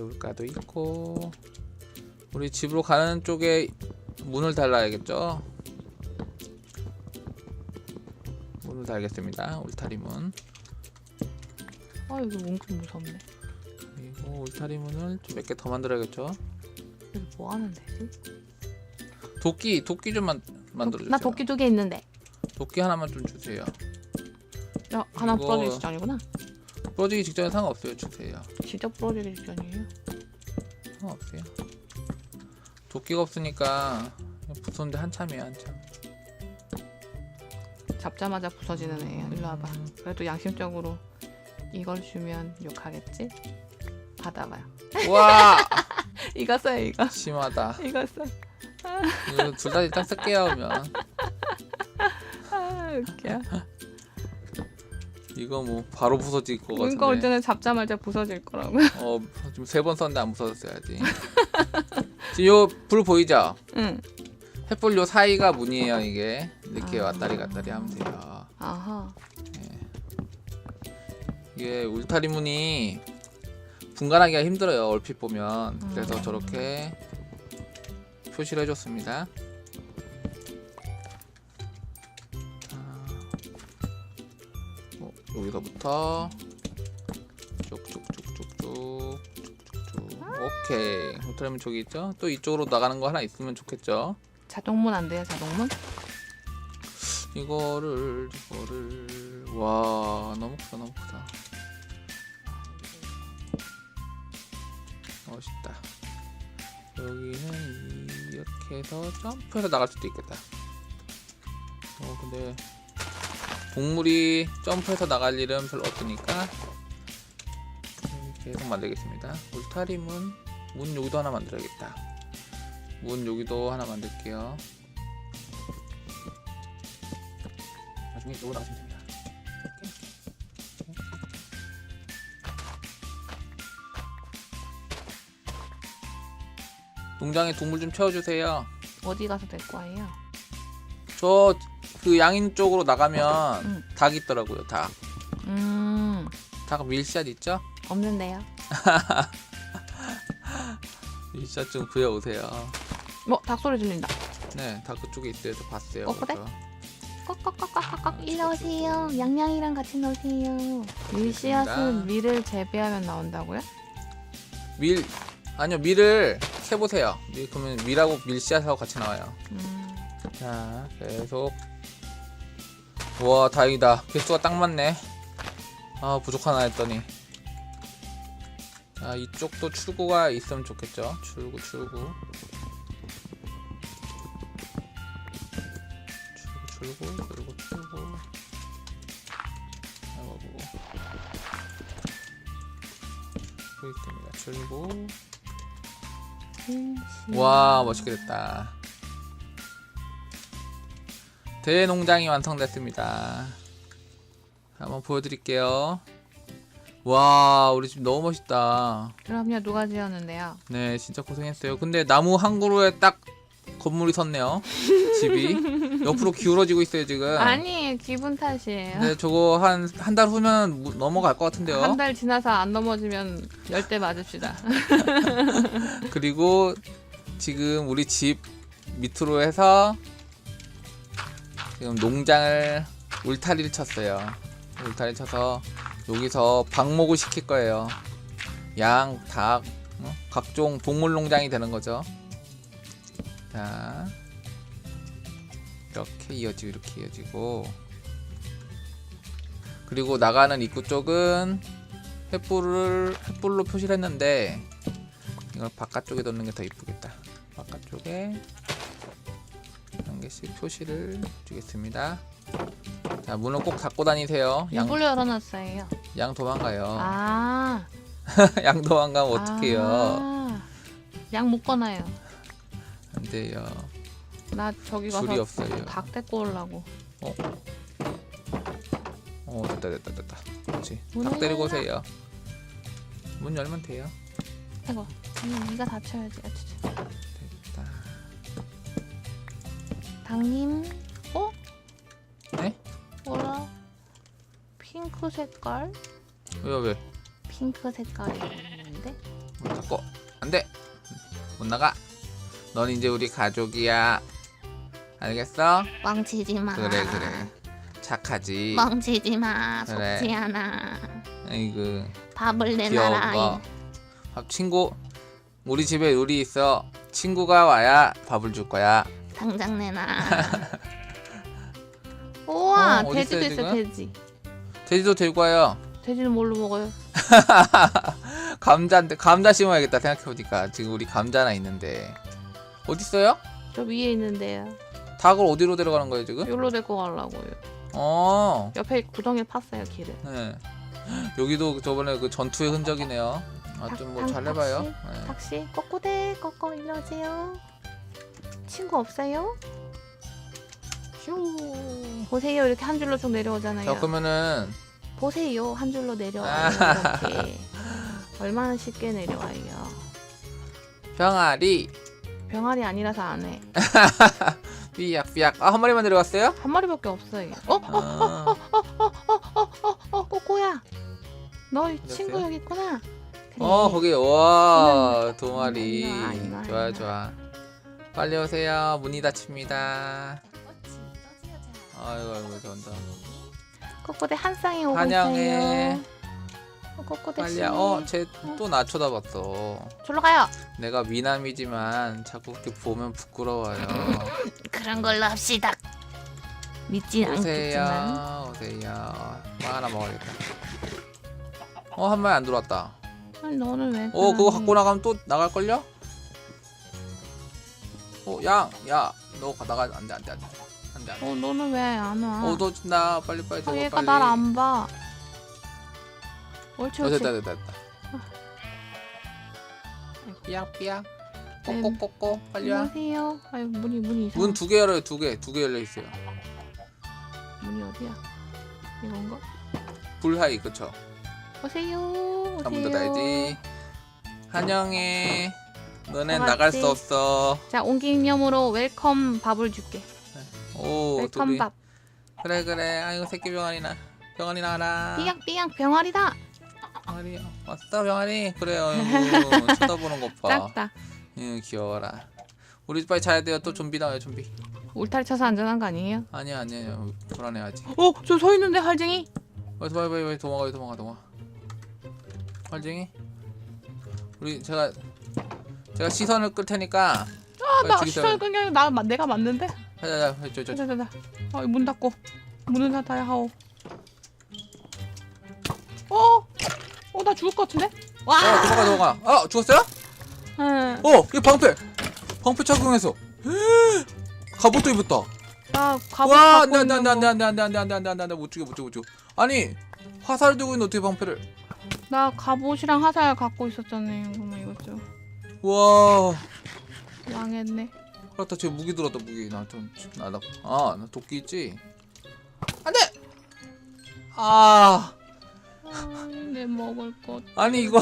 개울가도 있고 우리 집으로 가는 쪽에 문을 달라야겠죠? 문을 달겠습니다. 울타리 문. 아 여기 은근 무섭네. 그리고 울타리 문을 좀 몇 개 더 만들어야겠죠? 여기 뭐 하는 데지? 도끼 도끼 좀 만, 만들어 주세요. 나 도끼 두 개 있는데. 도끼 하나만 좀 주세요. 야 하나 이거- 부러지기 직전이구나. 부러지기 직전에 상관없어요. 주세요. 진짜 부러지기 직전이에요. 상관없어요. 도끼가 없으니까 부수는데 한참이에요 한참. 잡자마자 부서지는 애야. 일로 와봐. 그래도 양심적으로 이걸 주면 욕하겠지? 받아봐요. 와 이거 써요 이거. 심하다. 이거 써. 이거 둘다 일단 쓸게요 그러면. 아 웃겨. 이거 뭐 바로 부서질 것 이거 올 같은데. 때는 잡자마자 부서질 거라고. 어 지금 세 번 썼는데 안 부서졌어야지. 지금 요 불 보이죠? 응. 횃불 요 사이가 문이에요 이게. 이렇게 아. 왔다리 갔다리 하면 돼요. 아하. 이게 울타리 문이 분간하기가 힘들어요 얼핏 보면. 그래서 음. 저렇게 표시를 해줬습니다. 여기서부터 쭉쭉쭉쭉쭉 쭉쭉쭉 오케이 울타리문 저기 있죠? 또 이쪽으로 나가는 거 하나 있으면 좋겠죠? 자동문 안 돼요 자동문? 이거를 이거를 와 너무 크다 너무 크다 멋있다 여기는 이렇게 해서 점프해서 나갈 수도 있겠다 어 근데 동물이 점프해서 나갈 일은 별로 없으니까 계속 만들겠습니다 울타리 문, 문 여기도 하나 만들어야겠다 문 여기도 하나 만들게요 나중에 이쪽으로 나가시면 됩니다. 농장에 동물 좀 채워주세요. 어디 가서 데리고 와요? 저 그 양인 쪽으로 나가면 응. 닭 있더라고요. 닭. 음 닭 밀샷 있죠? 없는데요. 밀샷 좀 구해오세요. 뭐 닭소리 들린다. 네, 닭 그쪽에 있어요. 저 봤어요. 어, 그래? 그래서. 꺽꺽꺽꺽꺽 일로 오세요. 양양이랑 같이 노세요. 밀씨앗은 밀을 재배하면 나온다고요? 밀 아니요 밀을 캐보세요. 밀 그러면 밀하고 밀씨앗하고 같이 나와요. 음, 자 계속 와 다행이다. 개수가 딱 맞네. 아 부족하나 했더니. 자 이쪽도 출구가 있으면 좋겠죠? 출구 출구. 출구 출구 출구 출구. 아이고. 출구 있습니다. 출구. 와 멋있게 됐다 대농장이 완성됐습니다. 한번 보여드릴게요. 와 우리 집 너무 멋있다. 그럼요 누가 지었는데요? 네 진짜 고생했어요. 근데 나무 한 그루에 딱 건물이 섰네요. 집이. 옆으로 기울어지고 있어요 지금. 아니 기분 탓이에요. 근데 저거 한 한 달 후면 무- 넘어갈 것 같은데요. 한 달 지나서 안 넘어지면 열대 맞읍시다. 그리고 지금 우리 집 밑으로 해서 지금 농장을 울타리를 쳤어요. 울타리 쳐서 여기서 방목을 시킬 거예요. 양, 닭, 어? 각종 동물 농장이 되는 거죠. 자, 이렇게 이어지고 이렇게 이어지고 그리고 나가는 입구 쪽은 횃불을 횃불로 표시를 했는데 이걸 바깥쪽에 넣는 게 더 이쁘겠다. 바깥쪽에 한 개씩 표시를 주겠습니다. 자, 문을 꼭 닫고 다니세요. 양, 이불 열어놨어요. 양 도망가요. 아. 양 도망가면 어떡해요. 아, 양 묶어놔요. 안 돼요. 나 저기 줄이 가서 없어요. 닭 데리고 오려고. 어, 됐다, 됐다, 됐다. 그렇지. 문을 닭 데리고 열라. 오세요. 문 열면 돼요. 이거 음, 네가 닫혀야지. 아, 진짜. 닭님, 어? 네? 뭐라? 핑크 색깔? 왜, 왜? 핑크 색깔이 있는데? 문 닫고 잡고 안돼 못 나가 넌 이제 우리 가족이야 알겠어 망치지 마. 그래 그래 착하지 망치지 마. 그래. 속지 않아. 아이고 밥을 귀여운 내놔라. 거. 밥 친구 우리 집에 요리 있어 친구가 와야 밥을 줄 거야 당장 내놔. 우와 어, 어디 돼지도 있어요, 있어 지금? 돼지. 돼지도 들고 와요 돼지는 뭘로 먹어요? 감자인데 감자 심어야겠다 생각해보니까 지금 우리 감자 하나 있는데 어디 있어요? 저 위에 있는데요. 닭을 어디로 데려가는 거예요 지금? 여기로 데리고 가려고요. 어 옆에 구덩이에 팠어요 길을. 네. 여기도 저번에 그 전투의 흔적이네요. 아좀뭐 탁- 잘 해봐요. 탁- 네. tak시 꼬꼬대 꼬꼬 일로 오세요. 친구 없어요? 휴. 보세요 이렇게 한 줄로 쭉 내려오잖아요. 자 그러면은 보세요 한 줄로 내려와요 이렇게. 얼마나 쉽게 내려와요. 병아리 병아리 아니라서 안 해. 삐약 삐약 아 한 마리만 데려갔어요? 한 마리밖에 없어요. 어? 아, 어 꼬꼬야. 너. 친구 여기 있구나. 그래. 어 거기 와두 마리 일로 와, 와, 좋아 좋아 빨리 오세요 문이 닫힙니다 아이고 아이고 저온다 꼬꼬대 한 쌍이 오고 환영해. 있어요. 어, 꼬꼬대 씨. 빨리야 어 쟤 또 나 쳐다봤어 졸로 가요. 내가 미남이지만 자꾸 그렇게 보면 부끄러워요 그런 걸로 합시다. 믿진 않겠지만. 오세요 오세요 뭐 하나 먹어야겠다 어 한 마리 안 들어왔다 아니, 너는 왜? 어 그거 그러니? 갖고 나가면 또 나갈 걸요? 어 양 야너 나가 안 돼 안 돼 안 돼 안 돼 안 돼 어 너는 왜 안 와? 어너 나 빨리 빨리 어, 저거 얘가 빨리 날안 봐. 옳지 어 옳지. 됐다 됐다 됐다 삐약 삐약 네. 꼬꼬꼬꼬 빨리 와 안녕하세요. 아유 문이 문이 이상. 문 두 개 열어요 두 개 두 개 열려 있어요 문이 어디야? 이건가? 불하이 그쵸 오세요. 오세요. 문 닫아야지 환영해 너넨 다 나갈. 수 없어. 자 옹기념으로 웰컴 밥을 줄게. 오 웰컴 둘이 밥. 그래 그래. 아이고 새끼 병아리나. 병아리 나와라. 삐약삐약 병아리다. 병아리 왔어 병아리. 그래요. 아이고 쳐다보는 것 봐. 작다. 응 귀여워라. 우리 빨리 자야 돼요. 또 좀비 나와요 좀비. 울타리 쳐서 안전한 거 아니에요? 아니야 아니야. 불안해하지. 어, 저 서 있는데 할쟁이. 빨리 빨리 빨리. 도망가 도망가 도망가. 활쟁이? 우리 제가 제가 시선을 끌 테니까 아, 나 시선 끈게 나 마- 내가 맞는데. 자자자 저저 저, 자자자. 아, 문 닫고. 문은 닫아야 하오. 어? 어, 나 죽을 것 같은데? 와! 어 도망가 도망가 아 죽었어요? 응. 어 이거 방패 방패 착용해서 갑옷도 입었다 나 갑옷 와 갖고 안돼 안돼 있는 안돼 거. 안돼 안돼 안돼 안돼 안돼 안돼 안돼 못 죽여 못 죽여 못 죽여 아니 화살 들고 있는 어떻게 방패를 나 갑옷이랑 화살 갖고 있었잖아요. 그러면 이것 좀 와. 망했네. 그렇다. 쟤 무기 들었다 무기. 나좀나아나 도끼 있지? 안돼! 아. 아, 내 먹을 것. 아니 이거.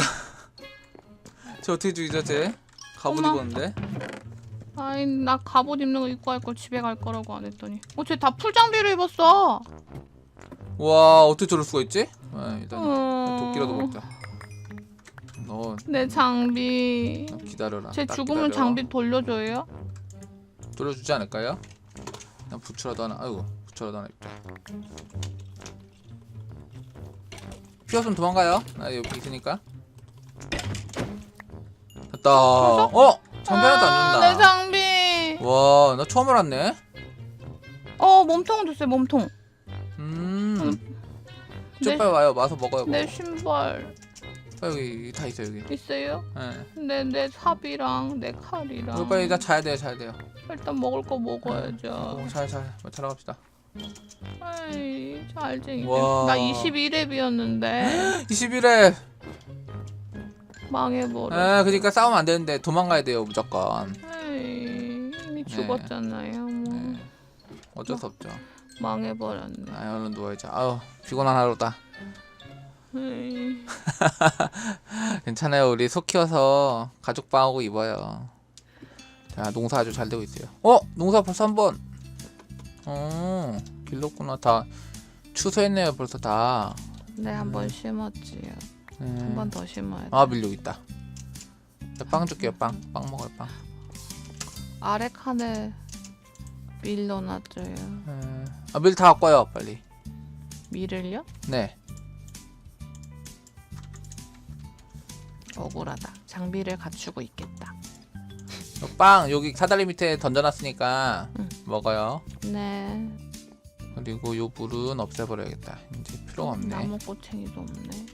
쟤 어떻게 죽이죠 쟤 갑옷 엄마. 입었는데? 아이, 나 갑옷 입는 거 입고 할걸 집에 갈 거라고 안 했더니. 어, 쟤 다 풀장비를 입었어. 와 어떻게 저럴 수가 있지? 아, 일단 어... 도끼라도 먹자 너 내 장비. 기다려라 쟤딱 죽으면 기다려. 장비 돌려줘요? 돌려주지 않을까요? 그냥 부츠라도 하나 아이고 부츠라도 하나 입자 피었으면 도망가요 나 여기 있으니까 됐다 어? 장비 하나도 아, 안 내 준다 장비. 와나 처음 알았네 어, 몸통 주세요, 몸통. 음 내, 쭉 빨리 와요 와서 먹어요 내 먹어. 신발 여기 다 있어 여기 있어요? 예 내, 내 삽이랑 내 칼이랑. 우리 빨리 일단 자야 돼요 자야 돼요 일단 먹을 거 먹어야죠. 어, 잘잘 자러 갑시다 아이, 잘쟁이. 와. 나 21렙이었는데 21회 망해버려. 아 그러니까 싸우면 안 되는데 도망가야 돼요 무조건 에이, 이미 죽었잖아요. 뭐 네. 어쩔 수 없죠 망해버렸네. 아 얼른 누워야죠 아우 피곤한 하루다 에이, 괜찮아요 우리 속 키워서 가죽 방하고 입어요 자 농사 아주 잘 되고 있어요 어? 농사 벌써 한 번 어 길렀구나 다 추수했네요 벌써 다 네, 한 번 심었지요. 한 네. 번더 심어야 돼. 아 밀려 있다 저빵 줄게요 빵. 빵 먹어요 빵. 아래 칸에 밀 넣어놨어요. 에, 아, 밀 다 갖고 와요 빨리. 밀을요? 네. 억울하다. 장비를 갖추고 있겠다. 저빵 여기 사다리 밑에 던져놨으니까 응. 먹어요. 네. 그리고 요 물은 없애버려야겠다. 이제 필요가 없네. 나무 꼬챙이도 없네.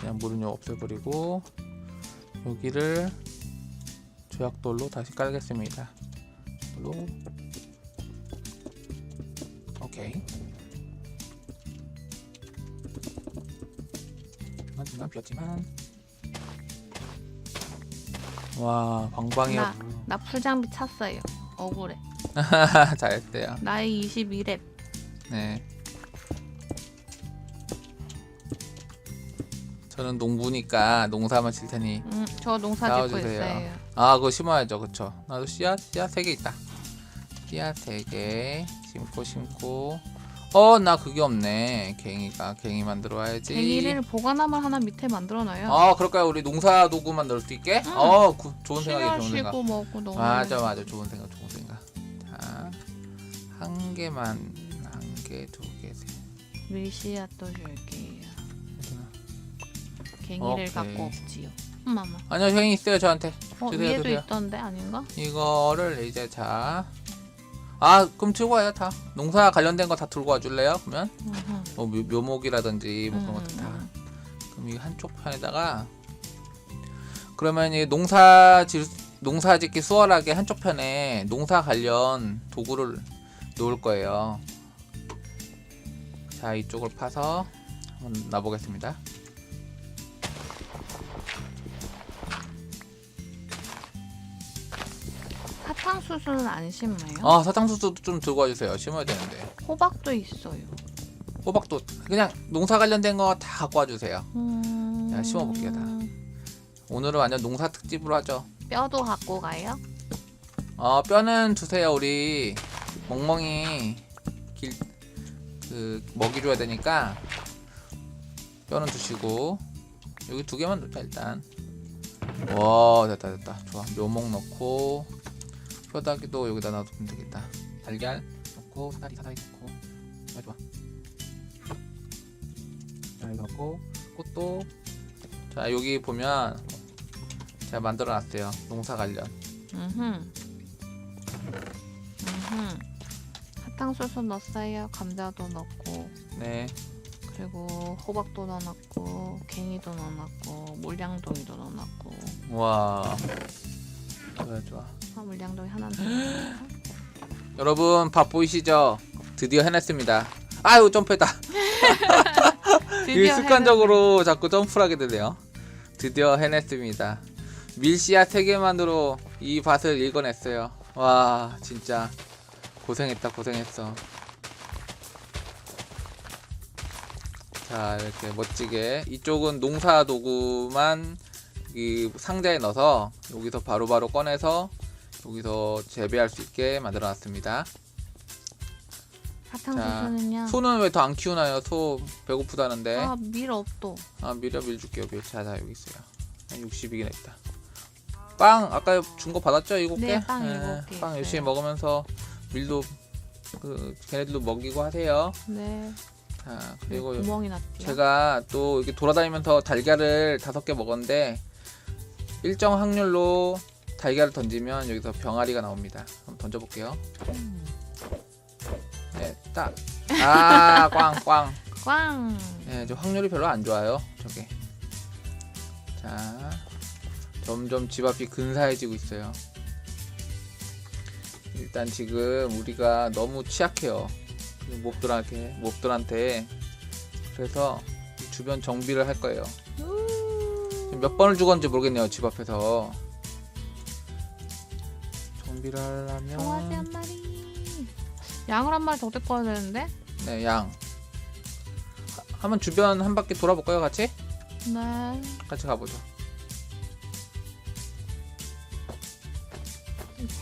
그냥 물은 요 없애버리고 여기를 조약돌로 다시 깔겠습니다. 돌로 오케이. 중간 비었지만 와 방방이요. 나, 나 풀장비 찼어요. 억울해. 잘했대요. 나이 21렙. 네. 저는 농부니까 농사만 칠 테니 음, 저 농사 짓고 나와주세요. 있어요. 아 그거 심어야죠 그쵸 나도 씨앗 씨앗 세 개 있다 씨앗 세 개 심고 심고 어 나 그게 없네 갱이가 갱이 만들어 와야지 갱이를 보관함을 하나 밑에 만들어놔요. 아 그럴까요 우리 농사 도구만 넣을 수 있게 응. 어 구, 좋은 생각이 좋은 생각 쉬고 먹고 너무 맞아 맞아 좋은 생각 좋은 생각 자 한 개만 한 개 두 개 세 밀씨앗도 줄게요. 갱이를 오케이. 갖고 없지요. 엄마마. 아니요 갱이 있어요 저한테 어, 주세요, 위에도 주세요. 있던데 아닌가? 이거를 이제 자 아, 그럼 들고 와요, 다. 농사 관련된 거 다 들고 와 줄래요? 그러면? 뭐 묘, 묘목이라든지 뭐 그런 것도 다. 음, 그럼 이 한쪽 편에다가 그러면 이 농사 질 농사 짓기 수월하게 한쪽 편에 농사 관련 도구를 놓을 거예요. 자, 이쪽을 파서 한번 놔보겠습니다. 사탕수수는 안 심어요? 아, 사탕수수도 좀 들고 와주세요. 심어야 되는데. 호박도 있어요. 호박도 그냥 농사 관련된 거 다 갖고 와주세요. 음... 자, 심어볼게요, 다. 오늘은 완전 농사 특집으로 하죠. 뼈도 갖고 가요? 어 뼈는 주세요 우리 멍멍이 길 그 먹이 줘야 되니까 뼈는 주시고 여기 두 개만 넣자 일단 와 됐다 됐다 좋아 묘목 넣고 뼈다귀도 여기다 놔두면 되겠다. 달걀 넣고 사다리 사다리 넣고. 좋아 좋아. 자 이거 넣고 꽃도. 자 여기 보면 제가 만들어 놨어요. 농사 관련. 음흠. 음흠. 사탕수수 넣었어요. 감자도 넣고. 네. 그리고 호박도 넣어놨고 갱이도 넣어놨고 물량동이도 넣어놨고. 와 좋아. 좋아 아 물량동이 하나 더. 여러분 밥 보이시죠? 드디어 해냈습니다. 아유 점프했다. 이게 습관적으로 자꾸 점프를 하게 되네요. 드디어 해냈습니다. 밀씨앗 3개만으로 이 밭을 읽어냈어요. 와 진짜. 고생했다 고생했어. 자 이렇게 멋지게 이쪽은 농사 도구만 이 상자에 넣어서 여기서 바로 바로 꺼내서 여기서 재배할 수 있게 만들어 놨습니다 사탕수수는요. 소는 왜 더 안 키우나요? 소 배고프다는데. 아, 아밀 없도. 밀어 밀 줄게요. 밀. 자, 자 여기 있어요. 60이긴 했다. 빵 아까 준 거 받았죠? 일곱 개? 네, 빵 예, 일곱 개빵 있어요. 열심히 먹으면서 밀도 그 걔네들도 먹이고 하세요. 네. 자, 그리고 구멍이 났대요. 제가 또 이렇게 돌아다니면서 달걀을 다섯 개 먹었는데 일정 확률로 달걀을 던지면 여기서 병아리가 나옵니다. 한번 던져볼게요. 네, 딱. 아, 꽝, 꽝. 꽝. 네, 저 확률이 별로 안 좋아요. 저게. 자, 점점 집 앞이 근사해지고 있어요. 일단 지금 우리가 너무 취약해요. 그 몹들한테, 몹들한테. 그래서 이 주변 정비를 할 거예요. 몇 번을 죽었는지 모르겠네요. 집 앞에서. 정비를 송아지 한 하려면 마리. 양을 한 마리 더 데리고 와야 되는데? 네, 양. 하- 한번 주변 한 바퀴 돌아볼까요, 같이? 네. 같이 가보죠.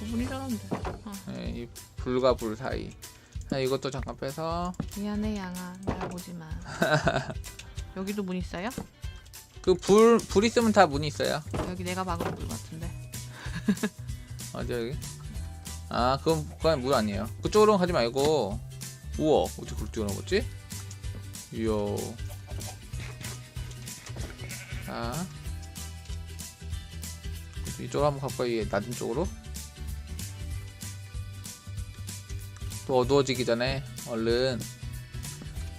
구분이 잘한데. 어, 네, 이 불과 불 사이. 자, 이것도 잠깐 빼서 미안해 양아. 날 보지 마. 여기도 문 있어요? 그불불 있으면 다 문이 있어요. 여기 내가 막은 물 같은데. 어디 여기? 아 그건 그건 물 아니에요. 그쪽으로 가지 말고. 우와 어떻게 그걸 뛰어넘었지? 이야. 자. 이쪽으로 한번 가까이 낮은 쪽으로. 또 어두워지기 전에 얼른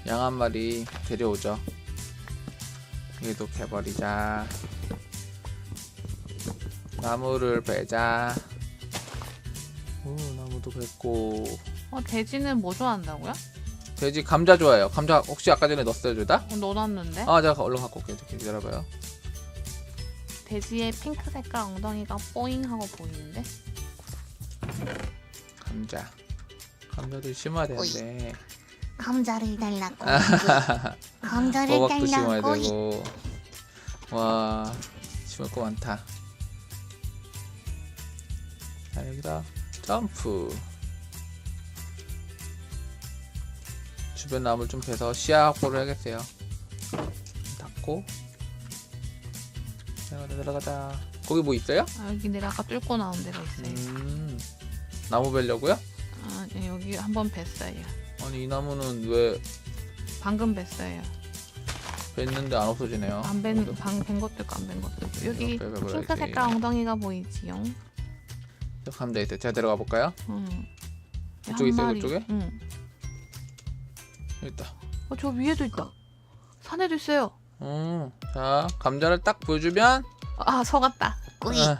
양 한 마리 데려오죠. 얘도 캐버리자. 나무를 베자. 오, 나무도 뱄고. 어 돼지는 뭐 좋아한다고요? 돼지 감자 좋아해요. 감자 혹시 아까 전에 넣었어요, 저다? 어, 넣어놨는데. 아, 제가 얼른 갖고 올게요. 기다려봐요. 돼지의 핑크 색깔 엉덩이가 뽀잉하고 보이는데. 감자. 감자도 심어야 되는데. 감자를 달라고. 감자를 호박도 심어야 달라고. 되고. 와, 심을 거 많다. 자, 여기다 점프. 주변 나무를 좀 베서 시야 확보를 해야겠어요. 닫고. 내려가자, 내려가자. 거기 뭐 있어요? 아, 여기 내가 아까 뚫고 나온 데가 있어요. 음, 나무 베려고요? 아, 네, 여기 한번 뵀어요. 아니 이 나무는 왜 방금 뵀어요. 뱄는데 안 없어지네요. 안 뵌, 방, 뵌 것도 있고 안뵌 것도 있고. 여기 빼빼빼 핑크 색깔 엉덩이가 보이지요? 감자 있어요. 제가 들어가 볼까요? 응. 그쪽에 한 있어요, 마리. 그쪽에? 응. 여기 있다. 어, 저 위에도 있다. 산에도 있어요. 음, 자 감자를 딱 보여주면 아, 속았다. 꾸이. 아,